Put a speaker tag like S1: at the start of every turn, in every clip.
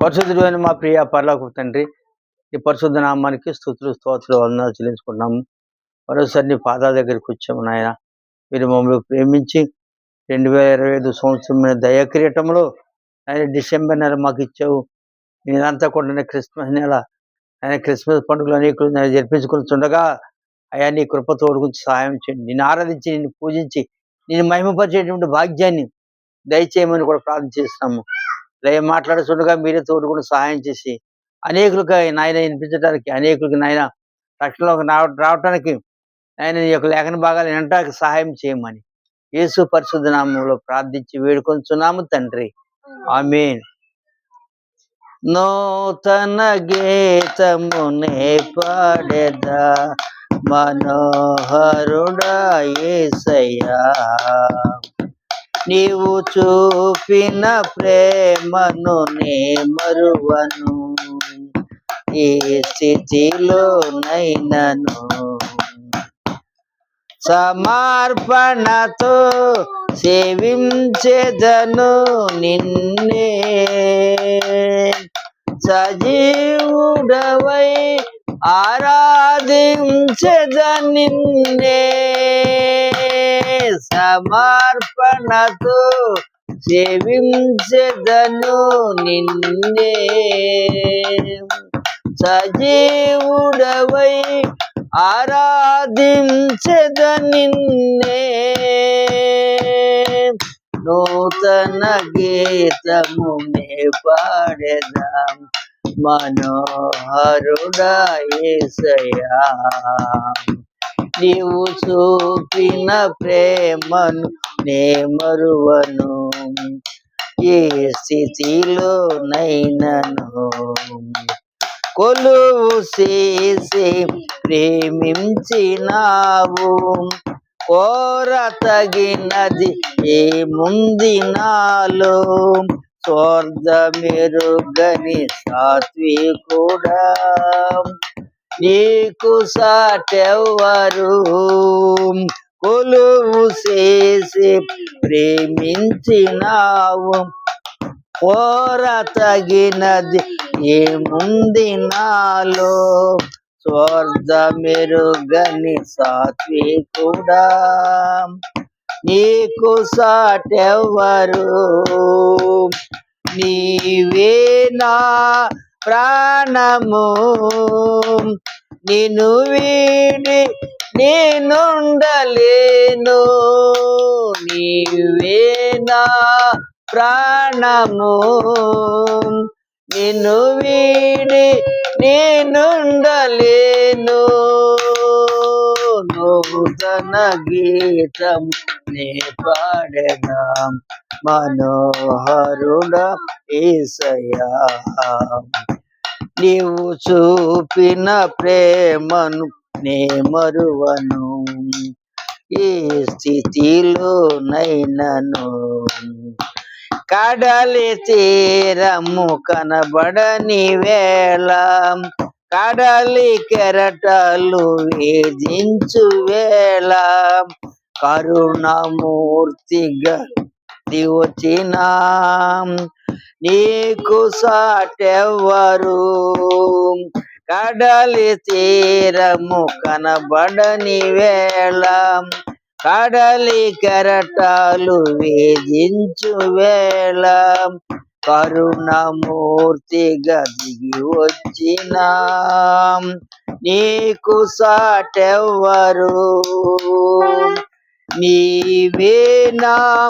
S1: పరిశుద్ధుడైన మా ప్రియ పర్లకు తండ్రి ఈ పరిశుద్ధ నామానికి స్థుతులు స్తోత్రులు వందనాలు చెల్లించుకుంటున్నాము. మరోసారి నీ పాదాల దగ్గరికి వచ్చాము నాయన. మీరు మమ్మల్ని ప్రేమించి రెండు వేల ఇరవై ఐదు సంవత్సరం దయాక్రియటంలో ఆయన డిసెంబర్ నెల మాకు ఇచ్చావు. నేనంతా కూడా క్రిస్మస్ నెల ఆయన క్రిస్మస్ పండుగలు అనేకులు నేను జరిపించుకుంటుండగా అయా నీ కృపతోడు గురించి సహాయం చేయండి. నేను ఆరాధించి నిన్ను పూజించి నేను మహిమపరిచేటువంటి భాగ్యాన్ని దయచేయమని కూడా ప్రార్థన చేస్తున్నాము. లయ మాట్లాడుతుండగా మీరే తోడుకుని సహాయం చేసి అనేకులకు నాయన వినిపించడానికి అనేకులకు నాయన రక్షణలోకి రావడానికి రావటానికి ఆయన నీ యొక్క లేఖన భాగాలు వినటానికి సహాయం చేయమని యేసు పరిశుద్ధ నామంలో ప్రార్థించి వేడుకొంచున్నాము తండ్రి. ఆమేన్. నూతన గీతమునే పాడెదా మనోహరుడా ఏసయ్యా. నీవు చూపిన ప్రేమను నే మరువను. ఏ స్థితిలో నైనను సమర్పణతో సేవించెదను నిన్నే. సజీవుడవై ఆరాధించెద నిన్నే. సమర్పణతో సేవించదను నిన్నే. సజీవుడవై ఆరాధించెద నిన్నే. నూతన గీతము నే పాడదాం మనోహరుడా యేసయ్యా నీవు చూపిన ప్రేమను నే మరువను. ఏ స్థితిలో నైనను కొలువు చేసి ప్రేమించినావు. కోర తగినది ఏముంది నాలో? స్వార్థ మెరుగని సాత్వికుడా? నీకు సాటెవ్వరు? కొలువు చేసి ప్రేమించినావు. కోర తగినది ఏముంది నాలో? స్వర్గ మెరుగని సాత్వికుడా నీకు సాటెవ్వరు? నీవేనా ప్రాణము. నిన్ను వీడి నేనుండలేను. నీవేనా ప్రాణము. నిన్ను వీడి నేనుండలేను. నూతన గీతం నే పాడదాం. మనోహరుడ ఏసయా నీవు చూపిన ప్రేమను నే మరువను. ఏ స్థితిలో నైనను కడలి తీరము కనబడని వేళ కడలి కెరటాలు వేధించు వేళ కరుణమూర్తిగా వచ్చిన. నీకు సాటెవ్వరు? కడలి తీరము కనబడని వేళ కడలి కెరటాలు వేధించు వేళ కరుణమూర్తిగా దిగి వచ్చినా. నీకు సాటెవ్వరు? నీవేనా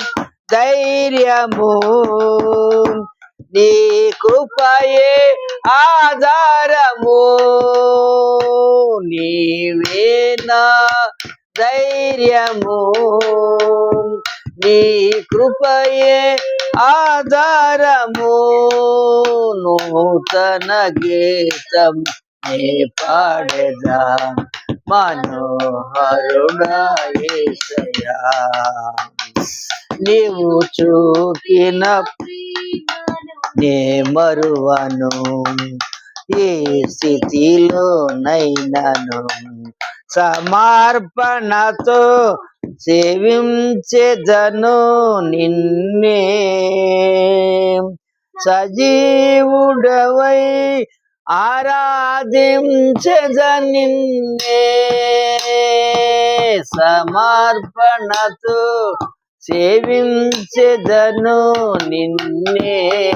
S1: ధైర్యము. నీ కృపయే ఆధారము. నీవేనా ధైర్యము. నీ కృపయే ఆధారము నూతన గీతం నే పాడేదా. మనోహరుడాయేసయా నీవు చూపిన నే మరువను. ఏ స్థితిలో నైనను సమర్పణతో సేవించెదను నిన్నే. సజీవుడవై ఆరాధించద నిన్నే. సమర్పణతో సేవించెదను నిన్నే.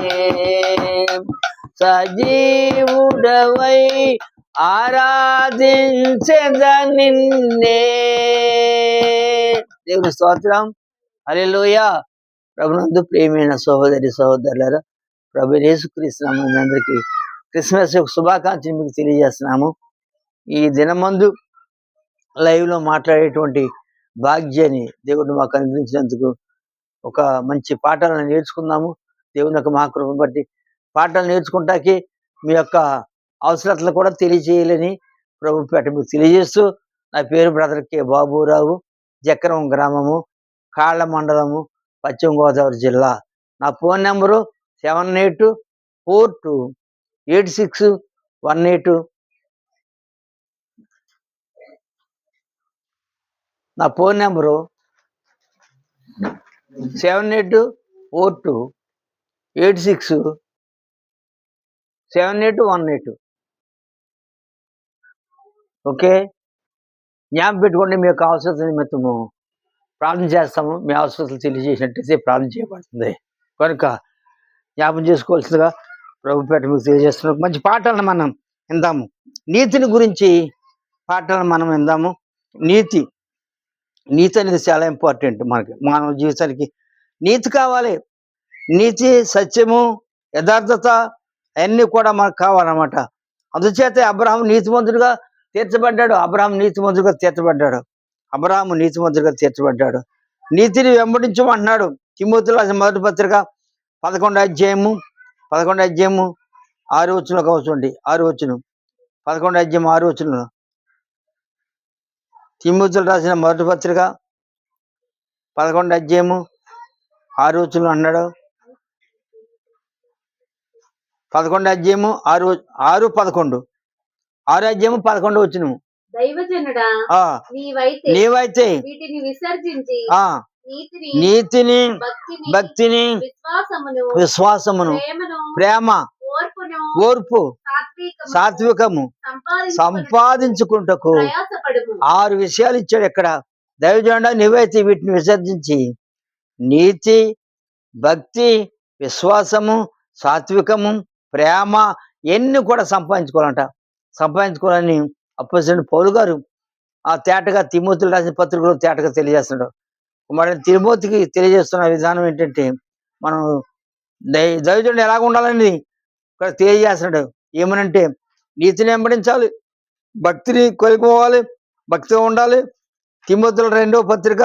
S1: సజీవుడవై ఆరాధించెద నిన్నే. దేవుని స్తోత్రం. లోయ ప్రభునందు ప్రియమైన సహోదరి సహోదరులారా ప్రభు యేసుక్రీస్తున్నాము మీ అందరికీ క్రిస్మస్ యొక్క శుభాకాంక్షలు మీకు తెలియజేస్తున్నాము. ఈ దినమందు లైవ్లో మాట్లాడేటువంటి భాగ్యాన్ని దేవుడు మాకు అనుగ్రహించినందుకు ఒక మంచి పాఠాలను నేర్చుకుందాము. దేవుని యొక్క మహాకృపను బట్టి పాఠాలు నేర్చుకుంటాకి మీ యొక్క అవసరతలు కూడా తెలియజేయాలని ప్రభు పేట మీకు తెలియజేస్తూ నా పేరు బ్రదర్ కె బాబురావు. జక్రం గ్రామము కాళ్ళ మండలము పశ్చిమ గోదావరి జిల్లా. నా phone number seven eight four two eight six one eight. నా phone number seven eight four two eight six seven eight one eight. Okay? జ్ఞాపం పెట్టుకోండి మీ యొక్క అవసరత నిమిత్తము ప్రార్థన చేస్తాము. మీ అవసరతలు తెలియజేసినట్టయితే ప్రార్థన చేయబడుతుంది. కనుక జ్ఞాపకం చేసుకోవాల్సిందిగా ప్రభుపేట మీకు తెలియజేస్తున్నాం. మంచి పాటలను మనం విందాము. నీతిని గురించి పాటలను మనం విందాము. నీతి నీతి అనేది చాలా ఇంపార్టెంట్ మనకి. మానవ జీవితానికి నీతి కావాలి. నీతి సత్యము యథార్థత అవన్నీ కూడా మనకు కావాలన్నమాట. అందుచేత అబ్రహం నీతిమంతుడిగా తీర్చబడ్డాడు. అబ్రహాం నీతిమంతుడిగా తీర్చబడ్డాడు. నీతి నీతిమంతుడిగా తీర్చబడ్డాడు. నీతిని వెంబడించమంటున్నాడు. తిమోతిలో రాసిన మొదటి పత్రిక పదకొండు అధ్యాయము పదకొండు అధ్యాయము ఆరు వచ్చిన కావచ్చండి ఆరు వచ్చిన పదకొండు అధ్యాయం ఆరు వచ్చిన తిమ్మతులు రాసిన మొదటి పత్రిక పదకొండు అధ్యాయము ఆరు వచ్చిన అన్నాడు పదకొండు అధ్యాయము ఆరు ఆరు పదకొండు. ఆరు అధ్యాయము పదకొండు వచ్చిన
S2: దైవజనుడా నీవైతే వీటిని విసర్జించి నీతిని భక్తిని విశ్వాసమును
S1: ప్రేమ ఓర్పు
S2: సాత్వికము
S1: సంపాదించుకుంటకు ఆరు విషయాలు ఇచ్చాడు ఇక్కడ. దైవజనుడా నీవైతే వీటిని విసర్జించి నీతి భక్తి విశ్వాసము సాత్వికము ప్రేమ ఎన్ని కూడా సంపాదించుకోవాలంట. సంపాదించుకోవాలని అప్పసిన పౌలు గారు ఆ తేటగా తిమోతులు రాసిన పత్రికలో తేటగా తెలియజేస్తున్నాడు. మరి తిరుమూర్తికి తెలియజేస్తున్న విధానం ఏంటంటే మనం దై దైవజుడు ఎలాగ ఉండాలని ఇక్కడ తెలియజేస్తున్నాడు. ఏమనంటే నీతిని వెంబడించాలి భక్తిని కోల్పోవాలి భక్తిగా ఉండాలి. తిమోతుల రెండవ పత్రిక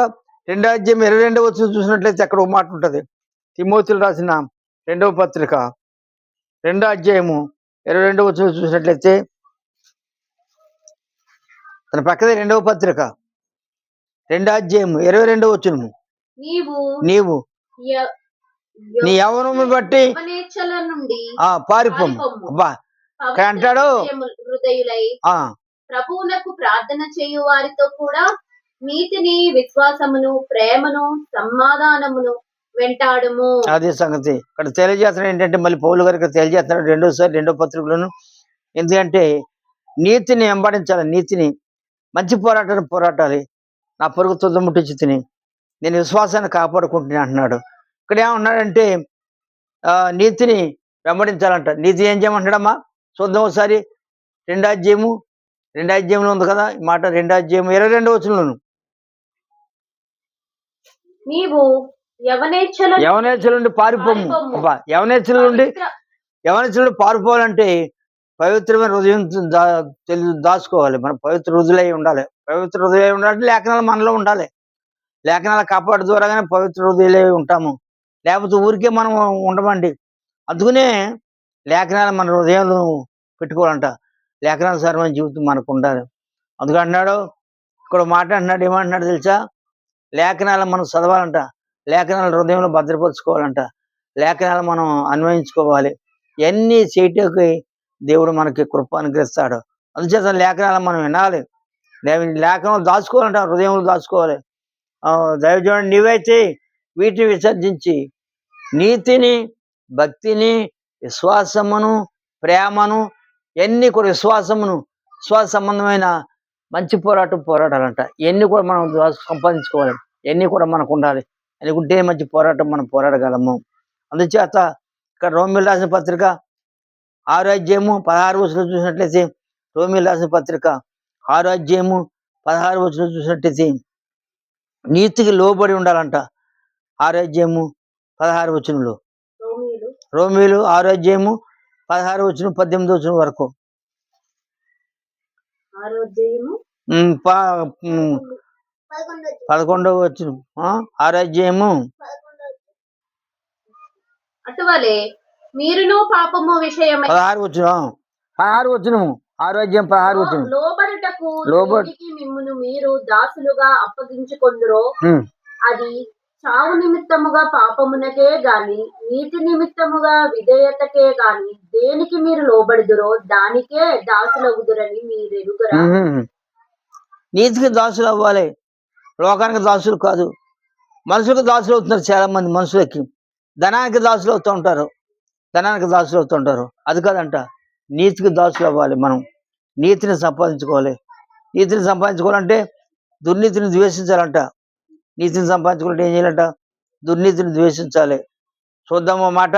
S1: రెండో అధ్యాయం ఇరవై రెండవ వచ్చి చూసినట్లయితే అక్కడ ఒక మాట ఉంటుంది. తిమోతులు రాసిన రెండవ పత్రిక రెండో అధ్యాయము ఇరవై రెండవ వచ్చి చూసినట్లయితే తన పక్కదే రెండవ పత్రిక. రెండో అధ్యాయము ఇరవై రెండవ వచ్చును
S2: నీవు
S1: నీ యవనము బట్టి ఆ పారిపోము. అబ్బా ఇక్కడ అంటాడు ఆ.
S2: ప్రభువునకు ప్రార్థన చేయు వారితో కూడా నీతిని విశ్వాసమును ప్రేమను సమాధానమును వెంటాడము.
S1: అదే సంగతి. ఇక్కడ తెలియజేస్తున్నాడు ఏంటంటే మళ్ళీ పౌలు గారు ఇక్కడ తెలియజేస్తున్నాడు రెండోసారి రెండో పత్రికలను. ఎందుకంటే నీతిని వెంబడించాలి నీతిని మంచి పోరాటాన్ని పోరాటాలి. నా పొరుగు తుదముట్టించి తిని నేను విశ్వాసాన్ని కాపాడుకుంటున్నా అంటున్నాడు. ఇక్కడ ఏమంటున్నాడంటే ఆ, నీతిని వెంబడించాలంట. నీతి ఏం చేయమంటాడమ్మా చూద్దాం ఒకసారి. రెండాధ్యాయము రెండాధ్యాయంలో ఉంది కదా ఈ మాట రెండాధ్యాయము ఇరవై రెండో వచ్చిన
S2: నీవు యవనేచ్ఛల
S1: నుండి పారిపోము. యవనేచ్ఛల నుండి
S2: పవిత్ర-
S1: యవనస్తుడు పారిపోవాలంటే పవిత్రమైన హృదయం దా తెలి దాచుకోవాలి. మనం పవిత్ర హృదయలై ఉండాలి. పవిత్ర హృదయం ఉండాలంటే లేఖనాలు మనలో ఉండాలి. లేఖనాల కాపాడు ద్వారాగానే పవిత్ర హృదయలై ఉంటాము. లేకపోతే ఊరికే మనం ఉండమండి. అందుకనే లేఖనాలు మన హృదయాలు పెట్టుకోవాలంట. లేఖనాలు సర్వం జీవితం మనకు ఉండాలి. అందుకంటున్నాడు ఇక్కడ మాట అంటున్నాడు ఏమంటున్నాడు తెలుసా? లేఖనాలు మనం చదవాలంట. లేఖనాలు హృదయంలో భద్రపరచుకోవాలంట. లేఖనాలు మనం అన్వయించుకోవాలి. ఇవన్నీ చేయటానికి దేవుడు మనకి కృప అనుగ్రహిస్తాడు. అందుచేత లేఖనాలు మనం వినాలి. లేవ- లేఖనాలు దాచుకోవాలంట హృదయంలో దాచుకోవాలి. ఆ, దైవజనుడు నీవైతే వీటిని విసర్జించి నీతిని భక్తిని విశ్వాసమును ప్రేమను ఎన్ని కూడా విశ్వాసమును విశ్వాస సంబంధమైన మంచి పోరాటం పోరాడాలంట. ఎన్ని కూడా మనం సంపాదించుకోవాలి. ఎన్ని కూడా మనకు ఉండాలి అనుకుంటే మంచి పోరాటం మనం పోరాడగలము. అందుచేత ఇక్కడ రోమిల్ రాసిన పత్రిక ఆరోగ్యము పదహారు వచ్చిన చూసినట్లయితే రోమిల్ రాసిన పత్రిక ఆరోగ్యము పదహారు వచ్చిన చూసినట్లయితే నీతికి లోబడి ఉండాలంట. ఆరోగ్యము పదహారు వచనంలో.
S2: రోమియోలు.
S1: రోమిలు ఆరోగ్యము పదహారు వచ్చిన పద్దెనిమిది వచ్చిన వరకు. పదకొండవ వచ్చిన ఆరోగ్యము
S2: అటువలే మీరును పాపము విషయమై
S1: పదహారు వచ్చిన పదహారు వచ్చినము ఆరోగ్యం పదహారు వచ్చిన
S2: లోబడుటకు
S1: లోబడు-
S2: దేనికి మిమ్మును మీరు దాసులుగా అప్పగించుకొందురో? అది చావు నిమిత్తముగా పాపమునకే గాని నీతి నిమిత్తముగా విధేయతకే గాని దేనికి మీరు లోబడుదురో దానికే దాసులగుదురని మీరెరుగరా?
S1: ఉమ్. నీతికి దాసులు అవ్వాలి లోకానికి దాసులు కాదు. మనుషులకు దాసులు అవుతున్నారు చాలా మంది మనుషులకి. ధనానికి దాసులు అవుతూ ఉంటారు. ధనానికి దాసులు అవుతుంటారు. అది కాదంట నీతికి దాసులు అవ్వాలి మనం. నీతిని సంపాదించుకోవాలి. నీతిని సంపాదించుకోవాలంటే దుర్నీతిని ద్వేషించాలంట. నీతిని సంపాదించుకోవాలంటే ఏం చేయాలంట? దుర్నీతిని ద్వేషించాలి. చూద్దాము మాట.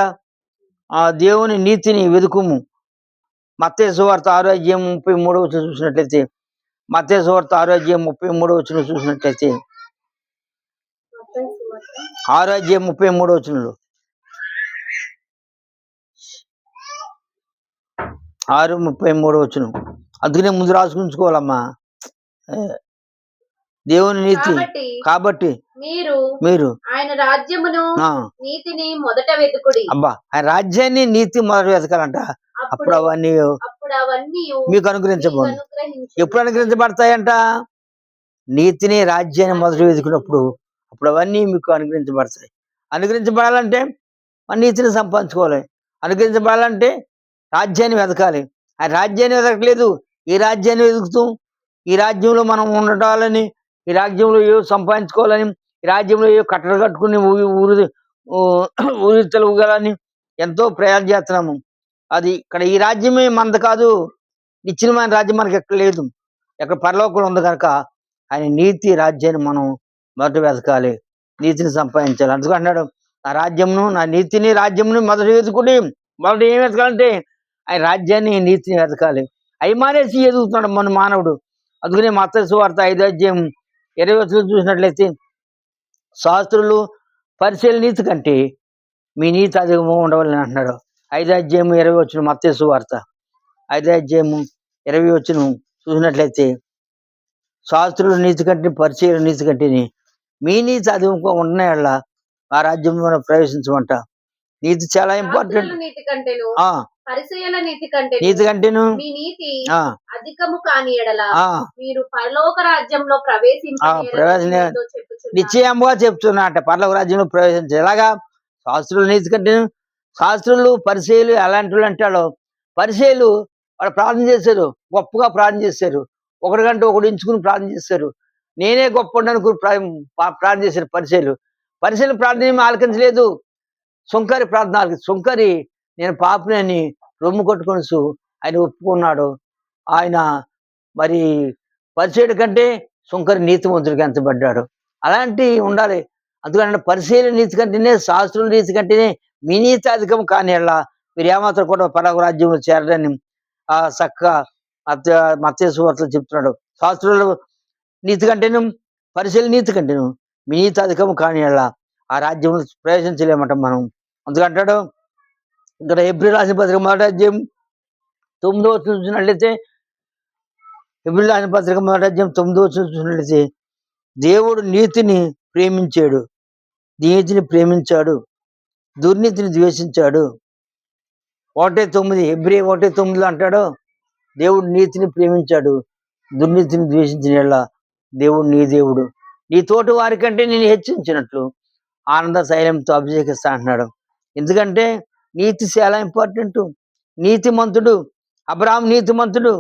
S1: ఆ దేవుని నీతిని వెతుకుము. మత్తయి సువార్త ఆరోగ్యం ముప్పై మూడవ చూసినట్లయితే మత్తయి సువార్త ఆరోగ్యం ముప్పై మూడవ వచ్చిన చూసినట్లయితే ఆరోగ్యం ముప్పై మూడవ వచనంలో ఆరు ముప్పై మూడవ వచనం అందుకనే ముందు రాసుకుంచుకోవాలమ్మా దేవుని నీతి.
S2: కాబట్టి మీరు
S1: మీరు
S2: ఆయన రాజ్యమును నీతిని మొదట వెతుకుడి.
S1: అబ్బా ఆయన రాజ్యాన్ని నీతి మొదటి వెతకాలంట. అప్పుడు అవన్నీ
S2: అప్పుడు అవన్నీ
S1: మీకు అనుగ్రహించబోను.
S2: అనుగ్రహించి.
S1: ఎప్పుడు అనుగ్రహించబడతాయంట? నీతిని రాజ్యాన్ని మొదటి వెతుకున్నప్పుడు అప్పుడు అవన్నీ మీకు అనుగ్రహించబడతాయి. అనుగ్రహించబడాలంటే మన నీతిని సంపాదించుకోవాలి. అనుగ్రహించబడాలంటే రాజ్యాన్ని వెతకాలి. ఆ రాజ్యాన్ని వెతకలేదు. ఈ రాజ్యాన్ని వెతుకుతూ ఈ రాజ్యంలో మనం ఉండటాలని ఈ రాజ్యంలో ఏవో సంపాదించుకోవాలని ఈ రాజ్యంలో ఏవో కట్టలు కట్టుకుని ఊరి ఊరి ఊరి తెలుగులని ఎంతో ప్రయాణం చేస్తున్నాము. అది ఇక్కడ ఈ రాజ్యమే మనది కాదు. నిశ్చితమైన రాజ్యం మనకి ఎక్కడ లేదు. ఎక్కడ పరలోకంలో ఉంది కనుక ఆయన నీతి రాజ్యాన్ని మనం మొదట వెతకాలి. నీతిని సంపాదించాలి. అందుకు అన్నాడు నా రాజ్యంను నా నీతిని రాజ్యంను మొదట వెతుకుని మొదట ఏం వెతకాలంటే ఆయన రాజ్యాన్ని నీతిని వెతకాలి. అవి మానేసి ఎదుగుతున్నాడు మన మానవుడు. అందుకనే మత్స్సు వార్త ఐదు అధ్యాయం ఇరవై చూసినట్లయితే శాస్త్రులు పరిశీలన నీతి కంటే మీ నీతి అధికము ఉండవాలని అంటున్నాడు. ఐదు అధ్యాయం ఇరవై వచ్చిన మత్స్సు వార్త ఐదో అధ్యాయము ఇరవై వచ్చిన చూసినట్లయితే శాస్త్రుల నీతి కంటే పరిచయ నీతి కంటేని మీ నీతి అధికంగా ఉన్న ఆ రాజ్యంలో ప్రవేశించమంట. నీతి చాలా ఇంపార్టెంట్
S2: శాస్త్రుల నీతి కంటేను
S1: ఆ
S2: పరిచయల నీతి కంటే
S1: నీతి కంటేను?
S2: మీ నీతి
S1: ఆ.
S2: అధికము కాని ఎడల
S1: ఆ.
S2: మీరు పరలోక రాజ్యంలో
S1: ఆ, ప్రవేశించ- నిశ్చయముగా చెప్తున్నా అంట పర్లోక రాజ్యంలో ప్రవేశించారు ఎలాగా? శాస్త్రుల నీతి కంటే శాస్త్రులు పరిచయలు ఎలాంటి వాళ్ళు అంటాడో? పరిచయలు వాళ్ళు ప్రార్థన చేశారు గొప్పగా ప్రార్థన చేశారు. ఒకటికంటే ఒకటి ఎంచుకుని ప్రార్థన చేశారు. నేనే గొప్ప పా- ప్రార్థన చేశారు పరిచయలు పరిచయలు ప్రార్థన ఆలకించలేదు. సుంకరి ప్రార్థన సుంకరి నేను పాపని అని రొమ్ము కొట్టుకొని ఆయన ఒప్పుకున్నాడు. ఆయన మరి పరిచయుడి కంటే సుంకరి నీతిమంతుడికి ఎంతబడ్డాడు అలాంటి ఉండాలి. అందుకని పరిశీలన నీతి కంటేనే శాస్త్రుల నీతి కంటేనే మీ నీతి అధికం కానీ ఎలా మీరు ఏమాత్రం కూడా పరాగు రాజ్యంలో చేరడని ఆ చక్క మత్య మత్స్యవార్తలు చెప్తున్నాడు. శాస్త్రుల నీతి కంటేను పరిశీలన నీతి కంటేను మీ నీతి అధికం కానీ ఎలా ఆ రాజ్యంలో ప్రవేశించలేమంట మనం. అందుకంటాడు ఇక్కడ ఏప్రిల్ రాసిన పత్రిక మొదటి అధ్యాయం తొమ్మిదో చూసినట్లయితే ఏప్రిల్ రాసిన పత్రిక మొదటి అధ్యాయం తొమ్మిదో చూసినట్లయితే దేవుడు నీతిని ప్రేమించాడు. నీతిని ప్రేమించాడు. దుర్నీతిని ద్వేషించాడు. ఒకటే తొమ్మిది ఎబ్రి ఒకటే తొమ్మిదిలో అంటాడు దేవుడు నీతిని ప్రేమించాడు. దుర్నీతిని ద్వేషించిన దేవుడు నీ దేవుడు. నీ తోటి వారికంటే నేను హెచ్చించినట్లు ఆనంద శైలంతో అభిషేకిస్తా అంటున్నాడు. ఎందుకంటే నీతి చాలా ఇంపార్టెంట్. నీతిమంతుడు అబ్రాహం నీతిమంతుడు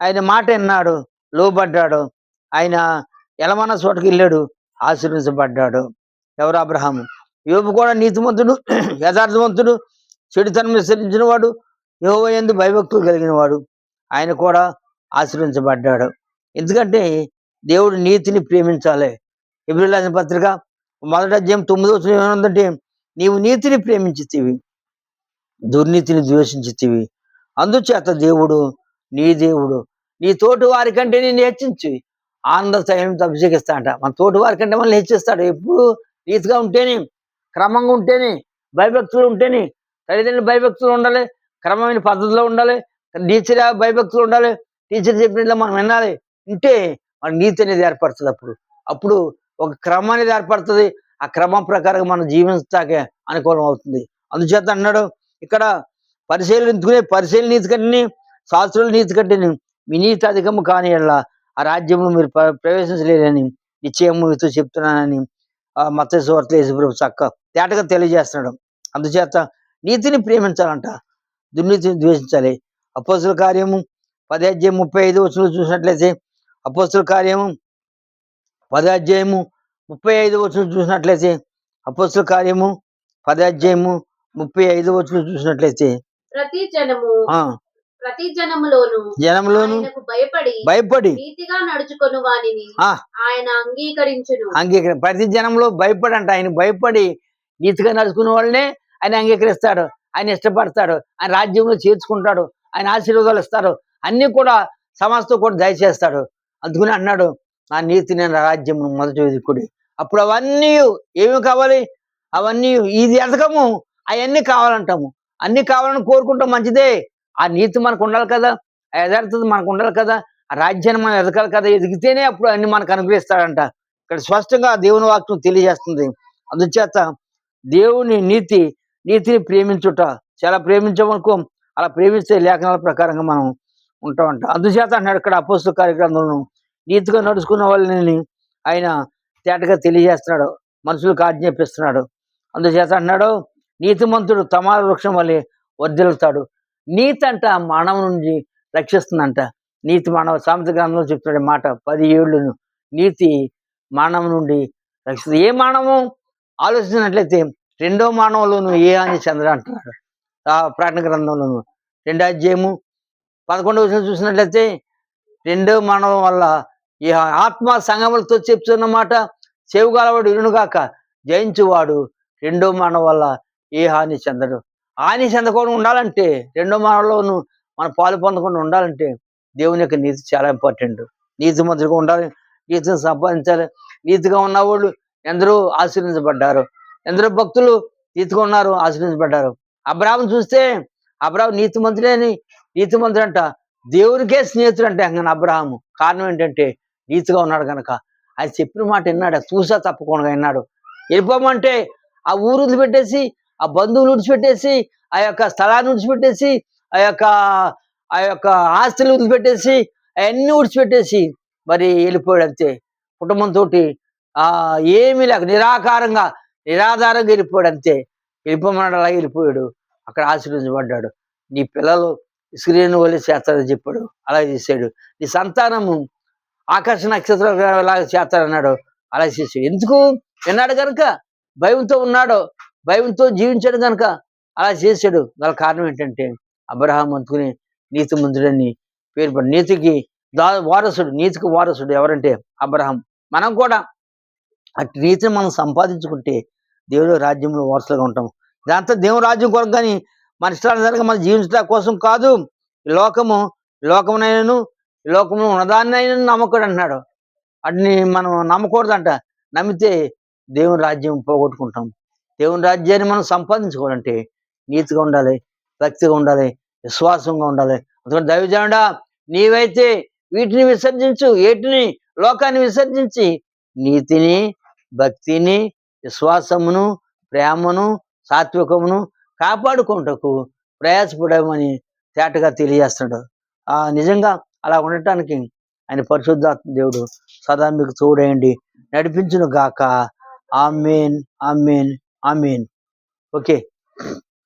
S1: ఆయన మాట విన్నాడు లోబడ్డాడు. ఆయన ఎలమన్న చోటకి వెళ్ళాడు ఆశీర్వించబడ్డాడు ఎవరు అబ్రహాము యోబు కూడా నీతిమంతుడు యథార్థవంతుడు చెడుతనం విసరించిన వాడు యోవ ఎందు భయభక్తులు కలిగిన వాడు ఆయన కూడా ఆశ్రయించబడ్డాడు ఎందుకంటే దేవుడు నీతిని ప్రేమించాలి. ఇబ్రిలాజన పత్రిక మొదటి అధ్యాయం తొమ్మిదో వచనం నీవు నీతిని ప్రేమించితివి. దుర్నీతిని ద్వేషించితివి. అందుచేత దేవుడు నీ దేవుడు నీ తోటి వారి కంటే నేను హెచ్చించి ఆనంద సమయం అభిషేకిస్తాడట. మన తోటి వారి కంటే మనల్ని హెచ్చిస్తాడు ఎప్పుడు నీతిగా ఉంటేనే క్రమంగా ఉంటేనే భయభక్తులు ఉంటేనే తల్లిదండ్రులు భయభక్తులు ఉండాలి క్రమమైన పద్ధతిలో ఉండాలి టీచర్ భయభక్తులు ఉండాలి టీచర్ చెప్పినట్లు మనం వినాలి ఉంటే మన నీతి అనేది ఏర్పడుతుంది అప్పుడు. అప్పుడు ఒక క్రమం అనేది ఏర్పడుతుంది. ఆ క్రమం ప్రకారం మనం జీవించటాకే అనుకూలం అవుతుంది. అందుచేత అన్నాడు ఇక్కడ పరిశీలించుకునే పరిశీలన నీతి కంటే శాస్త్రుల నీతి అధికము కాని ఎడల ఆ రాజ్యంలో మీరు ప్ర- ప్రవేశించలేరని నిశ్చయముతో మీతో చెప్తున్నానని ఆ మత సువార్త యేసుప్రభు చక్క తేటగా తెలియజేస్తున్నాడు. అందుచేత నీతిని ప్రేమించాలంట. దుర్నీతిని ద్వేషించాలి. అపోస్తుల కార్యము పదాధ్యాయం ముప్పై ఐదు వచ్చిన చూసినట్లయితే అపోస్తుల కార్యము పదాధ్యాయము ముప్పై ఐదు వచ్చిన చూసినట్లయితే అపోస్తుల కార్యము పదాధ్యాయము ముప్పై ఐదు వచ్చిన చూసినట్లయితే
S2: ప్రతి జనము ప్రతి జనములోను ఆయనకు భయపడి
S1: భయపడి
S2: నీతిగా నడుచుకొను వానిని
S1: ఆ.
S2: ఆయన అంగీకరించును.
S1: అంగీకరి ప్రతి జనంలో భయపడంట. ఆయన భయపడి నీతిగా నడుచుకునే వాళ్ళనే ఆయన అంగీకరిస్తాడు. ఆయన ఇష్టపడతాడు. ఆయన రాజ్యంలో చేర్చుకుంటాడు. ఆయన ఆశీర్వాదాలు ఇస్తాడు అన్ని కూడా సమస్త కూడా దయచేస్తాడు. అందుకని అన్నాడు నా నీతి నేను రాజ్యం మొదటి వెతుకుడి అప్పుడు అవన్నీ ఏమి కావాలి? అవన్నీ ఇది ఎదకము అవన్నీ కావాలంటాము. అన్ని కావాలని కోరుకుంటాం మంచిదే. ఆ నీతి మనకు ఉండాలి కదా. ఆ యథార్థత మనకు ఉండాలి కదా. ఆ రాజ్యాన్ని మనం ఎదగాలి కదా. ఎదిగితేనే అప్పుడు అన్ని మనకు అనుగ్రహిస్తాడంట. ఇక్కడ స్పష్టంగా దేవుని వాక్యం తెలియజేస్తుంది. అందుచేత దేవుని నీతి నీతిని ప్రేమించుట చాలా ప్రేమించమనుకో అలా ప్రేమిస్తే లేఖనాల ప్రకారంగా మనం ఉంటామంట. అందుచేత అన్నాడు ఇక్కడ అపోస్తు కార్యక్రమంలో నీతిగా నడుచుకున్న వాళ్ళని ఆయన తేటగా తెలియజేస్తున్నాడు. మనుషులకు ఆజ్ఞాపిస్తున్నాడు. అందుచేత అన్నాడు నీతిమంతుడు తమాల వృక్షం వలె వర్ధిల్లుతాడు. నీతి అంట మానవ నుండి రక్షిస్తుందంట. నీతి మానవ సామెత గ్రంథంలో చెప్తున్నాడు మాట పది ఏళ్ళును నీతి మానవ నుండి రక్షిస్తుంది. ఏ మానవం ఆలోచించినట్లయితే రెండో మానవులోను ఏ అని చంద్ర అంటున్నాడు. ఆ ప్రాణ గ్రంథంలోను రెండో అధ్యాయము పదకొండవ చూసినట్లయితే రెండో మానవం వల్ల ఈ ఆత్మ సంగములతో చెప్తున్న మాట చెవుగలవాడు ఇరునుగాక జయించువాడు. రెండో మానవ వల్ల ఏ హాని చెందడు. హాని చెందకుండా ఉండాలంటే రెండో మానవులోను మన పాలు పొందకుండా ఉండాలంటే దేవుని యొక్క నీతి చాలా ఇంపార్టెంట్ నీతి మంత్రిగా ఉండాలి. నీతిని సంపాదించాలి. నీతిగా ఉన్నవాళ్ళు ఎందరో ఆశీర్వించబడ్డారు ఎందరో భక్తులు నీతిగా ఉన్నారు ఆశీర్వించబడ్డారు అబ్రాహం చూస్తే అబ్రాహం నీతి మంత్రుడని నీతి మంత్రి అంట. దేవునికే స్నేహితుడు అంటే అంగన అబ్రహాము. కారణం ఏంటంటే నీతిగా ఉన్నాడు కనుక. ఆయన చెప్పిన మాట విన్నాడు చూసా తప్పకుండా విన్నాడు. వెళ్ళిపోమంటే ఆ ఊరు వదిలిపెట్టేసి ఆ బంధువులు విడిచిపెట్టేసి ఆ యొక్క స్థలాన్ని విడిచిపెట్టేసి ఆ యొక్క ఆ యొక్క ఆస్తులు వదిలిపెట్టేసి అవన్నీ విడిచిపెట్టేసి మరి వెళ్ళిపోయాడు అంతే. కుటుంబంతో ఆ ఏమీ లేక నిరాకారంగా నిరాధారంగా వెళ్ళిపోయాడు అంతే. వెళ్ళిపోమన్నాడు అలా వెళ్ళిపోయాడు. అక్కడ ఆశీర్వదించబడ్డాడు. నీ పిల్లలు స్క్రీన్ వల్ల చేస్తారని చెప్పాడు. అలా చేశాడు. నీ సంతానము ఆకర్షణ నక్షత్రం లాగా చేస్తారన్నాడు. అలా చేశాడు. ఎందుకు? విన్నాడు కనుక భయంతో ఉన్నాడు. భయంతో జీవించాడు కనుక అలా చేశాడు. గల కారణం ఏంటంటే అబ్రహాం అందుకుని నీతి మంత్రుడని పేరు పడి నీతికి దా వారసుడు నీతికి వారసుడు ఎవరంటే అబ్రహాం మనం కూడా అటు నీతిని మనం సంపాదించుకుంటే దేవుడు రాజ్యంలో వారసులుగా ఉంటాం. ఇదంతా దేవుని రాజ్యం కొరకు కానీ మన ఇష్టానుసారంగా మనం జీవించడం కోసం కాదు. లోకము లోకమునైనను లోకము ఉన్నదాన్నైనా నమ్మకూడదు అంటున్నాడు. వాటిని మనం నమ్మకూడదంట. నమ్మితే దేవుని రాజ్యం పోగొట్టుకుంటాం. దేవుని రాజ్యాన్ని మనం సంపాదించుకోవాలంటే నీతిగా ఉండాలి భక్తిగా ఉండాలి విశ్వాసంగా ఉండాలి. అందుకని దైవజనుడా నీవైతే వీటిని విసర్జించు ఏటిని? లోకాన్ని విసర్జించి నీతిని భక్తిని విశ్వాసమును ప్రేమను సాత్వికమును కాపాడుకుంటకు ప్రయాసపడమని తేటగా తెలియజేస్తున్నాడు. ఆ నిజంగా అలా ఉండటానికి ఆయన పరిశుద్ధాత్మ దేవుడు సదా మీకు చూడండి నడిపించును గాక. Amen amen. Amen okay